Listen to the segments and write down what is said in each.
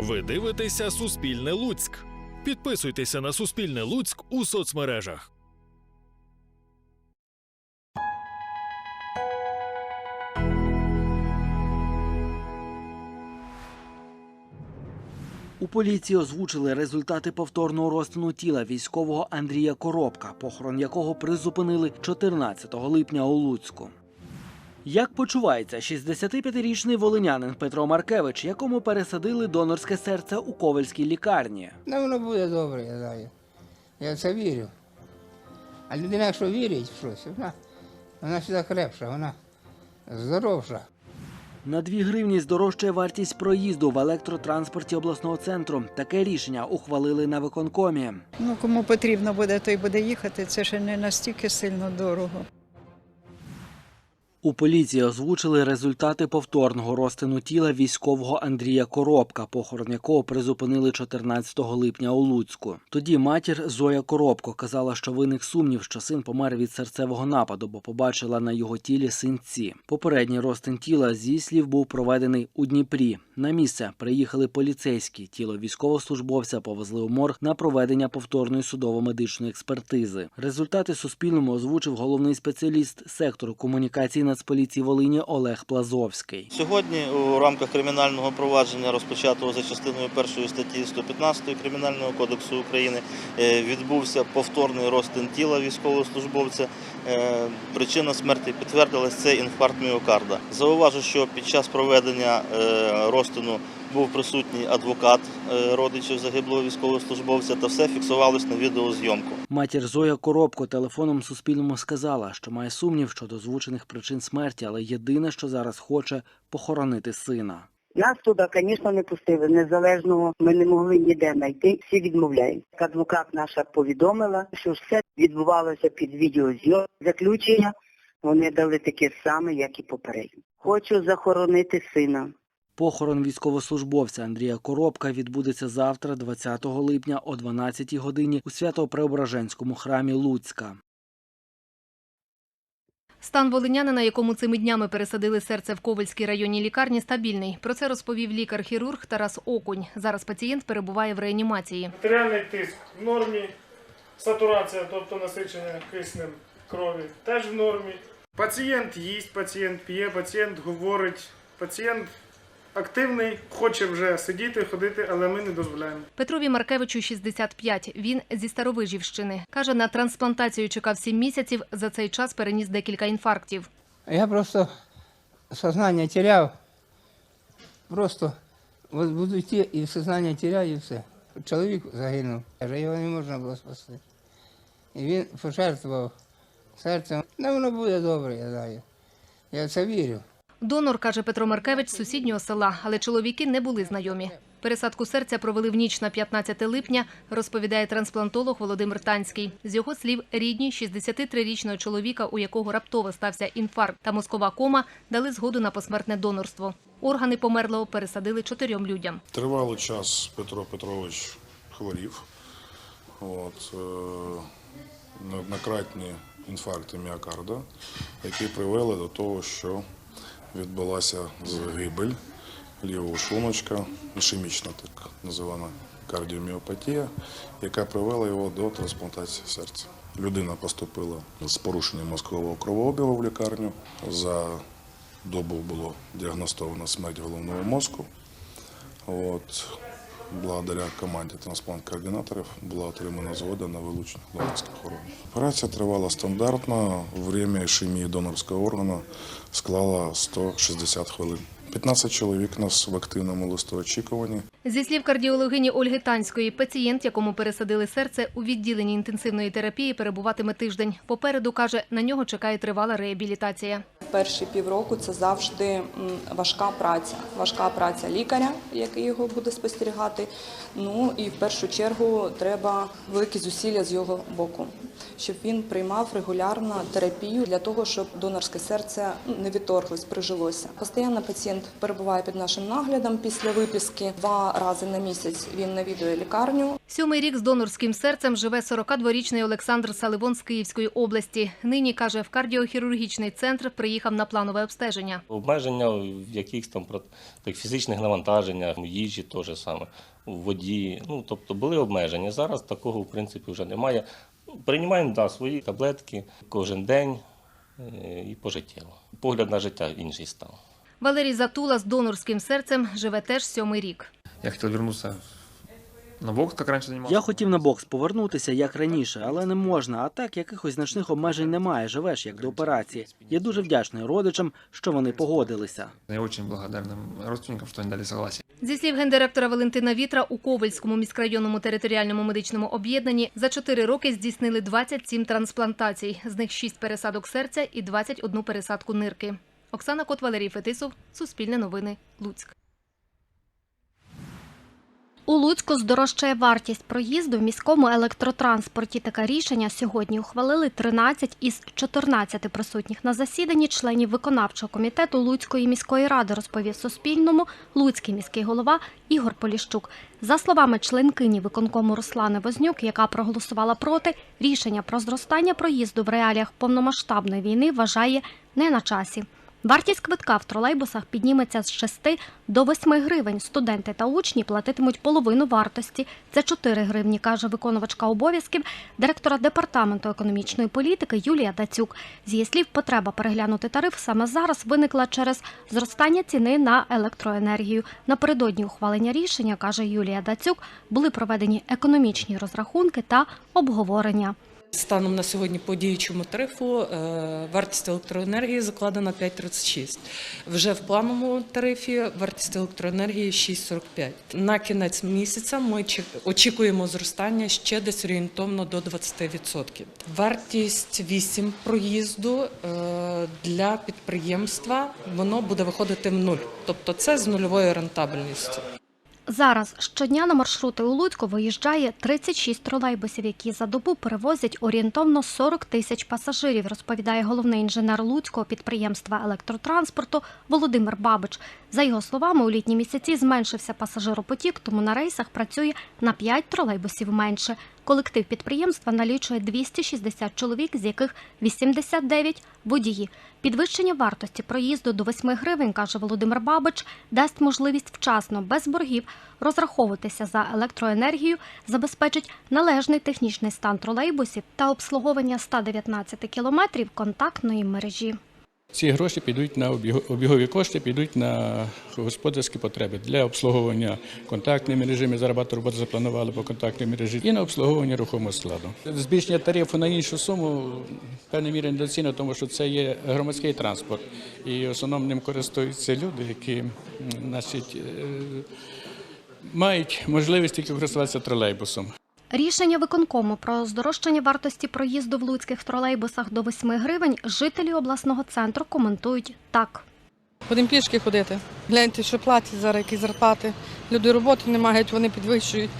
Ви дивитеся Суспільне Луцьк. Підписуйтеся на Суспільне Луцьк у соцмережах. У поліції озвучили результати повторного розтину тіла військового Андрія Коробка, похорон якого призупинили 14 липня у Луцьку. Як почувається 65-річний волинянин Петро Маркевич, якому пересадили донорське серце у Ковальській лікарні? Ну, воно буде добре, я знаю. Я в це вірю. А людина, якщо вірить в щось, вона, вона завжди крепша, вона здоровша. На 2 гривні здорожчає вартість проїзду в електротранспорті обласного центру. Таке рішення ухвалили на виконкомі. Ну, кому потрібно буде, той буде їхати. Це ще не настільки сильно дорого. У поліції озвучили результати повторного розтину тіла військового Андрія Коробка, похорон якого призупинили 14 липня у Луцьку. Тоді матір Зоя Коробко казала, що виник сумнів, що син помер від серцевого нападу, бо побачила на його тілі синці. Попередній розтин тіла зі слів був проведений у Дніпрі. На місце приїхали поліцейські. Тіло військовослужбовця повезли у морг на проведення повторної судово-медичної експертизи. Результати Суспільному озвучив головний спеціаліст сектору комунікації Нацполіції Волині Олег Плазовський. Сьогодні у рамках кримінального провадження, розпочатого за частиною першої статті 115 Кримінального кодексу України, е, відбувся повторний розтин тіла військовослужбовця. Е, Причина смерті підтвердилась це інфаркт міокарда. Зауважу, що під час проведення е, розтину був присутній адвокат е, родичів загиблого військовослужбовця, та все фіксувалось на відеозйомку. Матір Зоя Коробко телефоном Суспільному сказала, що має сумнів щодо озвучених причин смерті, але єдине, що зараз хоче похоронити сина. Нас туди, звісно, не пустили. Незалежного ми не могли ніде знайти. Всі відмовляють. Адвокат наша повідомила, що все відбувалося під відеозйом. Заключення вони дали таке саме, як і попередньо. Хочу захоронити сина. Похорон військовослужбовця Андрія Коробка відбудеться завтра, 20 липня о 12 годині у Свято-Преображенському храмі Луцька. Стан волинянина, якому цими днями пересадили серце в Ковальській районній лікарні, стабільний. Про це розповів лікар-хірург Тарас Окунь. Зараз пацієнт перебуває в реанімації. Артеріальний тиск в нормі, сатурація, тобто насичення киснем крові, теж в нормі. Пацієнт їсть, пацієнт п'є, пацієнт говорить, пацієнт активний, хоче вже сидіти, ходити, але ми не дозволяємо. Петрові Маркевичу 65. Він зі Старовижівщини. Каже, на трансплантацію чекав 7 місяців. За цей час переніс декілька інфарктів. Я просто сознання теряв. Просто буду йти і сознання теряю, і все. Чоловік загинув, каже, його не можна було спасти. І він пожертвував серцем. Ну, воно буде добре, я знаю. Я це вірю. Донор, каже Петро Маркевич, з сусіднього села, але чоловіки не були знайомі. Пересадку серця провели в ніч на 15 липня, розповідає трансплантолог Володимир Танський. З його слів, рідні 63-річного чоловіка, у якого раптово стався інфаркт та мозкова кома, дали згоду на посмертне донорство. Органи померлого пересадили чотирьом людям. Тривалий час Петро Петрович хворів. От, е, неоднократні інфаркти міокарда, які привели до того, що відбулася загибель лівого шлуночка, ішемічна так називана кардіоміопатія, яка привела його до трансплантації серця. Людина поступила з порушенням мозкового кровообігу в лікарню. За добу було діагностовано смерть головного мозку. От, благодаря команді трансплант-координаторів була отримана згода на вилучення донорських органів. Операція тривала стандартно. Время ішемії донорського органу склала 160 хвилин. 15 чоловік у нас в активному листоочікуванні. Зі слів кардіологині Ольги Танської, пацієнт, якому пересадили серце, у відділенні інтенсивної терапії перебуватиме тиждень. Попереду, каже, на нього чекає тривала реабілітація. Перші півроку це завжди важка праця. Важка праця лікаря, який його буде спостерігати. Ну і в першу чергу треба великі зусилля з його боку. Щоб він приймав регулярно терапію для того, щоб донорське серце ну, не відторглось, прижилося. Постійно пацієнт перебуває під нашим наглядом після виписки два рази на місяць. Він навідує лікарню. Сьомий рік з донорським серцем живе 42-річний Олександр Саливон з Київської області. Нині, каже, в кардіохірургічний центр приїхав на планове обстеження. Обмеження в якихось там фізичних навантаженнях, їжі теж саме, в воді. Ну, тобто були обмеження. Зараз такого, в принципі, вже немає. Ну, Приймаємо да, свої таблетки кожен день е, і пожиттєво. Погляд на життя інший став. Валерій Затула з донорським серцем живе теж сьомий рік. Я хотів вернуться на бокс, как раньше занимался. Я хотів на бокс повернутися як раніше, але не можна. А так якихось значних обмежень немає. Живеш як до операції. Я дуже вдячний родичам, що вони погодилися. Я очень благодарен родственникам, что они дали согласие. Зі слів гендиректора Валентина Вітра, у Ковельському міськрайонному територіальному медичному об'єднанні за 4 роки здійснили 27 трансплантацій, з них 6 пересадок серця і 21 пересадку нирки. Оксана Кот, Валерій Фетисов, Суспільне новини, Луцьк. У Луцьку здорожчає вартість проїзду в міському електротранспорті. Таке рішення сьогодні ухвалили 13 із 14 присутніх на засіданні членів виконавчого комітету Луцької міської ради, розповів Суспільному Луцький міський голова Ігор Поліщук. За словами членкині виконкому Руслани Вознюк, яка проголосувала проти, рішення про зростання проїзду в реаліях повномасштабної війни вважає не на часі. Вартість квитка в тролейбусах підніметься з 6 до 8 гривень. Студенти та учні платитимуть половину вартості. Це 4 гривні, каже виконувачка обов'язків директора департаменту економічної політики Юлія Дацюк. З її слів, потреба переглянути тариф саме зараз виникла через зростання ціни на електроенергію. Напередодні ухвалення рішення, каже Юлія Дацюк, були проведені економічні розрахунки та обговорення. Станом на сьогодні по діючому тарифу е, вартість електроенергії закладена 5,36. Вже в плановому тарифі вартість електроенергії 6,45. На кінець місяця ми очікуємо зростання ще десь орієнтовно до 20%. Вартість 8 проїзду е, для підприємства воно буде виходити в нуль. Тобто це з нульовою рентабельністю. Зараз щодня на маршрути у Луцьку виїжджає 36 тролейбусів, які за добу перевозять орієнтовно 40 тисяч пасажирів, розповідає головний інженер Луцького підприємства електротранспорту Володимир Бабич. За його словами, у літні місяці зменшився пасажиропотік, тому на рейсах працює на 5 тролейбусів менше. Колектив підприємства налічує 260 чоловік, з яких 89 – водії. Підвищення вартості проїзду до 8 гривень, каже Володимир Бабич, дасть можливість вчасно, без боргів, розраховуватися за електроенергію, забезпечить належний технічний стан тролейбусів та обслуговування 119 кілометрів контактної мережі. Ці гроші підуть на обігові кошти, підуть на господарські потреби для обслуговування контактної мережі. Ми зараз багато запланували по контактній мережі і на обслуговування рухомого складу. Збільшення тарифу на іншу суму в певній мірі недоцільно, тому що це є громадський транспорт, і в основному ним користуються люди, які значить, е, мають можливість тільки користуватися тролейбусом. Рішення виконкому про здорожчання вартості проїзду в луцьких тролейбусах до 8 гривень жителі обласного центру коментують так. Будемо пішки ходити. Гляньте, що платять зараз, які зарплати. Люди роботи не мають, вони підвищують.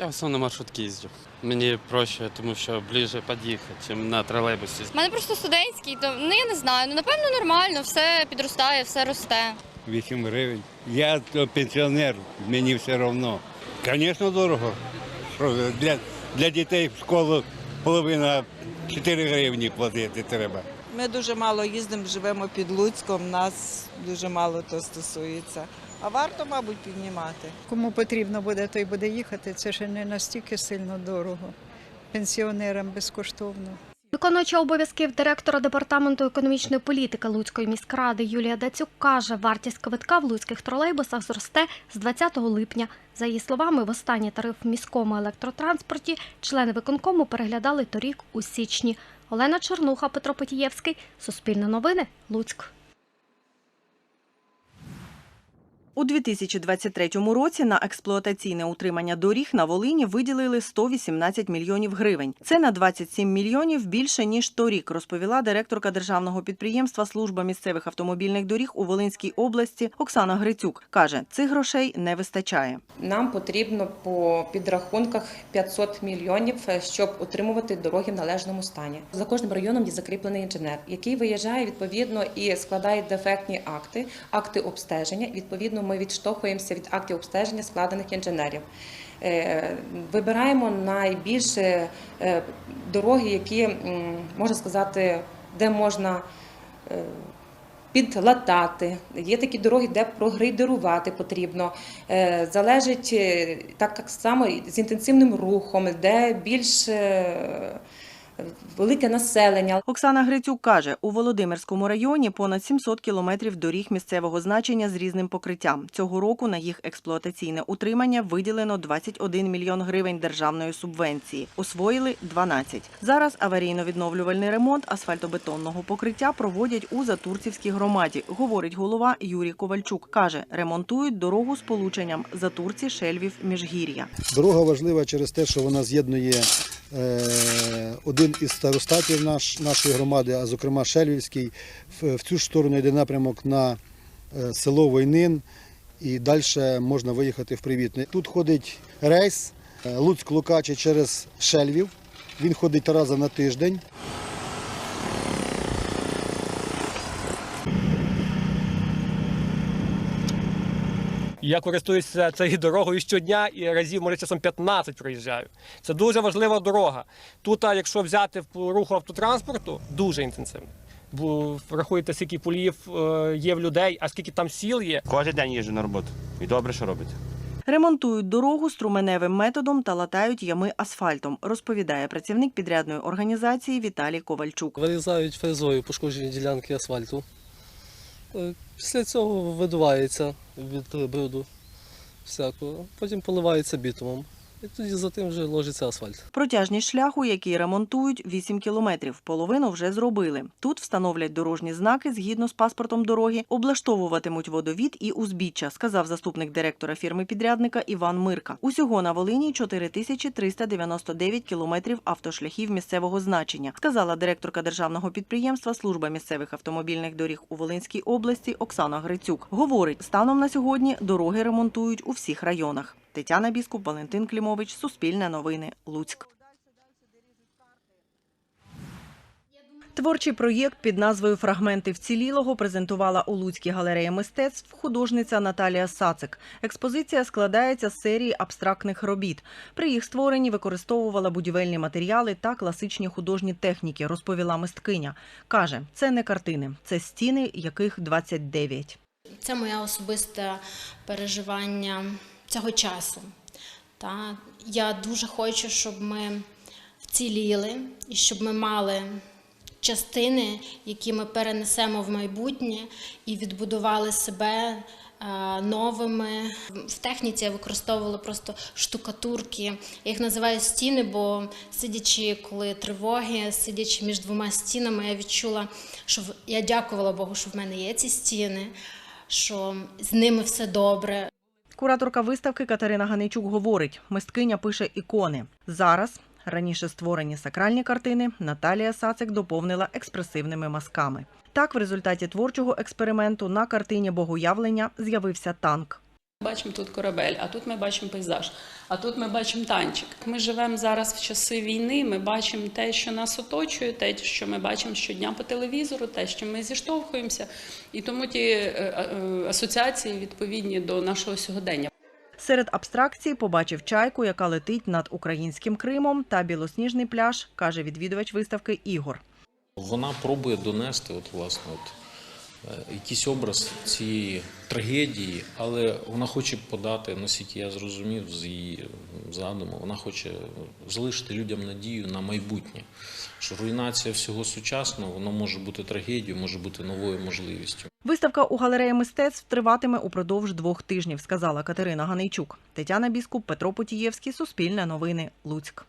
Я в основному на маршрутки їздю. Мені проще, тому що ближче під'їхати, ніж на тролейбусі. У мене просто студентський, то ну я не знаю. Ну напевно нормально, все підростає, все росте. 8 гривень. Я то пенсіонер, мені все одно. Звісно, дорого. Що для, для дітей в школу половина 4 гривні платити треба. Ми дуже мало їздимо, живемо під Луцьком, нас дуже мало то стосується. А варто, мабуть, піднімати. Кому потрібно буде, той буде їхати. Це ж не настільки сильно дорого. Пенсіонерам безкоштовно. Виконуюча обов'язків директора департаменту економічної політики Луцької міськради Юлія Дацюк каже, вартість квитка в луцьких тролейбусах зросте з 20 липня. За її словами, в останній тариф в міському електротранспорті члени виконкому переглядали торік у січні. Олена Чернуха, Петро Потієвський, Суспільне новини, Луцьк. У 2023 році на експлуатаційне утримання доріг на Волині виділили 118 мільйонів гривень. Це на 27 мільйонів більше ніж торік, розповіла директорка державного підприємства Служба місцевих автомобільних доріг у Волинській області Оксана Грицюк. каже, цих грошей не вистачає. Нам потрібно по підрахунках 500 мільйонів, е, щоб утримувати дороги в належному стані. За кожним районом є закріплений інженер, який виїжджає відповідно і складає дефектні акти, акти обстеження. Відповідно, ми відштовхуємося від актів обстеження складених інженерів. Е, Вибираємо найбільш е, дороги, які можна сказати, де можна. е, підлатати. Є такі дороги, де прогрейдерувати потрібно. Залежить так само з інтенсивним рухом, де більш е, велике населення. Оксана Грицюк каже, у Володимирському районі понад 700 кілометрів доріг місцевого значення з різним покриттям. Цього року на їх експлуатаційне утримання виділено 21 мільйон гривень державної субвенції. Освоїли 12. Зараз аварійно-відновлювальний ремонт асфальтобетонного покриття проводять у Затурцівській громаді, говорить голова Юрій Ковальчук. Каже, ремонтують дорогу з полученням Затурці, Шельвів, Міжгір'я. Дорога важлива через те, що вона з'єднує е, один із старостатів наш, нашої громади, а зокрема Шельвівський. В, цю ж сторону йде напрямок на е, село Войнин і далі можна виїхати в Привітне. Тут ходить рейс е, Луцьк-Лукачі через Шельвів. Він ходить разом на тиждень. Я користуюся цією дорогою щодня і разів, може, часом 15 проїжджаю. Це дуже важлива дорога. Тут, якщо взяти в руху автотранспорту, дуже інтенсивно. Бо рахуєте, скільки полів е, є в людей, а скільки там сіл є. Кожен день їжджу на роботу. І добре, що робить. Ремонтують дорогу струменевим методом та латають ями асфальтом, розповідає працівник підрядної організації Віталій Ковальчук. Вирізають фрезою пошкоджені ділянки асфальту. Е, Після цього видувається від бруду всякого. Потім поливається бітумом. І тоді за тим вже ложиться асфальт. Протяжність шляху, який ремонтують, 8 кілометрів. Половину вже зробили. Тут встановлять дорожні знаки згідно з паспортом дороги, облаштовуватимуть водовід і узбіччя, сказав заступник директора фірми-підрядника Іван Мирка. Усього на Волині 4399 кілометрів автошляхів місцевого значення, сказала директорка державного підприємства Служба місцевих автомобільних доріг у Волинській області Оксана Грицюк. Говорить, станом на сьогодні дороги ремонтують у всіх районах. Тетяна Біскуп, Валентин Клімович, Суспільне новини, Луцьк. Творчий проєкт під назвою Фрагменти вцілілого презентувала у Луцькій галереї мистецтв художниця Наталія Сацик. Експозиція складається з серії абстрактних робіт. При їх створенні використовувала будівельні матеріали та класичні художні техніки, розповіла мисткиня. Каже, це не картини, це стіни, яких 29. Це моє особисте переживання цього часу. Та я дуже хочу, щоб ми вціліли і щоб ми мали частини, які ми перенесемо в майбутнє і відбудували себе е, новими. В техніці я використовувала просто штукатурки. Я їх називаю стіни, бо сидячи, коли тривоги, сидячи між двома стінами, я відчула, що я дякувала Богу, що в мене є ці стіни, що з ними все добре. Кураторка виставки Катерина Ганичук говорить, мисткиня пише ікони. Зараз раніше створені сакральні картини Наталія Сацик доповнила експресивними мазками. Так, в результаті творчого експерименту на картині Богоявлення з'явився танк. Бачимо тут корабель, а тут ми бачимо пейзаж, а тут ми бачимо танчик. Ми живемо зараз в часи війни. Ми бачимо те, що нас оточує, те, що ми бачимо щодня по телевізору, те, що ми зіштовхуємося, і тому ті е, е, асоціації відповідні до нашого сьогодення. Серед абстракцій побачив чайку, яка летить над українським Кримом, та білосніжний пляж, каже відвідувач виставки Ігор. Вона пробує донести, от власне, от е, якийсь образ цієї трагедії, але вона хоче подати, наскільки я зрозумів з її е, задуму, вона хоче залишити людям надію на майбутнє. Що руйнація всього сучасного воно може бути трагедією, може бути новою можливістю. Виставка у галереї мистецтв триватиме упродовж двох тижнів, сказала Катерина Ганейчук. Тетяна Біскуп, Петро Потієвський, Суспільне новини, Луцьк.